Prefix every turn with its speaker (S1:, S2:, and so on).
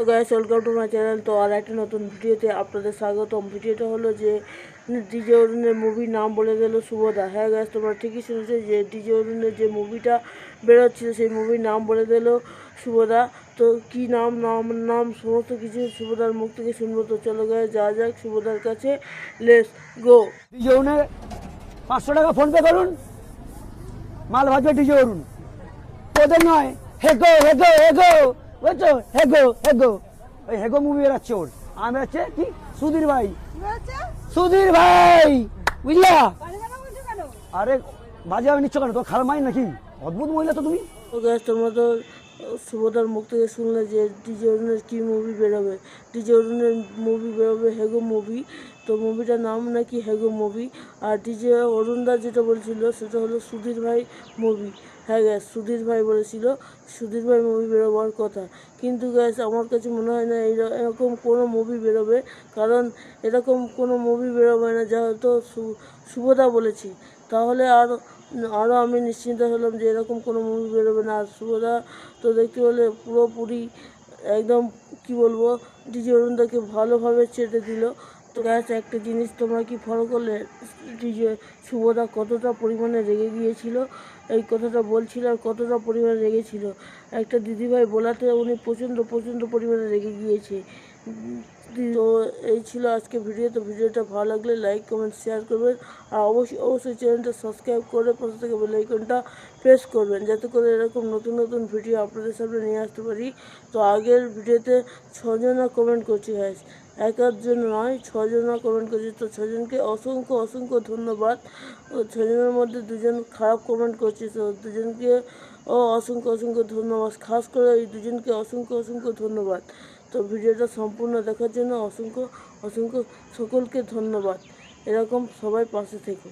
S1: তো guys welcome to my channel তো আর একটা নতুন ভিডিওতে আপনাদের স্বাগতম। ভিডিওটা হলো যে ডিজে অরুণের মুভির নাম বলে দিল শুভদা হ্যাঁ গাইস তোমরা ঠিকই শুনেছো যে ডিজে অরুণের যে মুভিটা বেরোচ্ছিল, সেই মুভির নাম বলে দিল শুভদা তো কি নাম নাম নাম, সমস্ত কিছু শুভদার মুখ থেকে শুনব। তো চলো গায়ে যা যাক শুভদার কাছে। লেস গো
S2: ডিজে অরুণের পাঁচশো টাকা ফোন পে করুন। মাল ভাজবে ডিজে অরুণ। তোদের নয়। হে তো হে হেগো হেগো হেগো বুঝছ হেগো হেগো। ওই হেগো মুভি এরা ওর। আমি বেরাচ্ছে কি? সুধীর ভাই। সুধীর ভাই! বুঝলা? আরে বাজে আমি নিচ্ছ কেন? তো খারাপ মাই নাকি? অদ্ভুত মহিলা তো তুমি।
S1: তো গ্যাস তোমরা তো শুভদার মুখ থেকে শুনলে যে ডিজে অরুণের কী মুভি বেরোবে? ডিজে অরুণের মুভি হেগো মুভি তো মুভিটার নাম নাকি হেগো মুভি আর ডিজে অরুণদা যেটা বলছিল সেটা হলো সুধীর ভাই মুভি হ্যাঁ গ্যাস সুধীর ভাই বলেছিল, সুধীর ভাই মুভি বেরোবার কথা। কিন্তু গ্যাস আমার কাছে মনে হয় না এরকম কোনো মুভি বেরোবে, কারণ এরকম কোনো মুভি বেরোবে না, যা হয়তো শুভদা বলেছি। তাহলে আর আরও আমি নিশ্চিন্ত হলাম যে এরকম কোনো মুভি বেরোবে না। আর শুভদা তো দেখতে হলে পুরোপুরি একদম কি বলব ডিজি অরুণদাকে ভালোভাবে ছেড়ে দিল। তো গ্যাস একটা জিনিস তোমরা কি ফলো করলে? ডিজে শুভদা কতটা পরিমাণে রেগে গিয়েছিল? এই কথাটা বলছিল আর কতটা পরিমাণে রেগেছিল? একটা দিদিভাই বলাতে উনি প্রচণ্ড প্রচণ্ড পরিমাণে রেগে গিয়েছে। তো এই ছিল আজকে ভিডিও, তো ভিডিওটা ভালো লাগলে লাইক কমেন্ট শেয়ার করবেন। আর অবশ্যই অবশ্যই চ্যানেলটা সাবস্ক্রাইব করে পাশে থেকে বেল আইকনটা প্রেস করবেন, যাতে করে এরকম নতুন নতুন ভিডিও আপনাদের সামনে নিয়ে আসতে পারি। তো আগের ভিডিওতে ছজনা কমেন্ট করছি হ্যাঁ একার জন্য নয় ছজনা কমেন্ট করছি। তো ছজনকে অসংখ্য অসংখ্য ধন্যবাদ। ছজনের মধ্যে দুজন খারাপ কমেন্ট করছে, তো দুজনকে ও অসংখ্য অসংখ্য ধন্যবাদ। খাস করে এই দুজনকে অসংখ্য অসংখ্য ধন্যবাদ। তো ভিডিওটা সম্পূর্ণ দেখার জন্য অসংখ্য অসংখ্য সকলকে ধন্যবাদ। এরকম সবাই পাশে থেকে।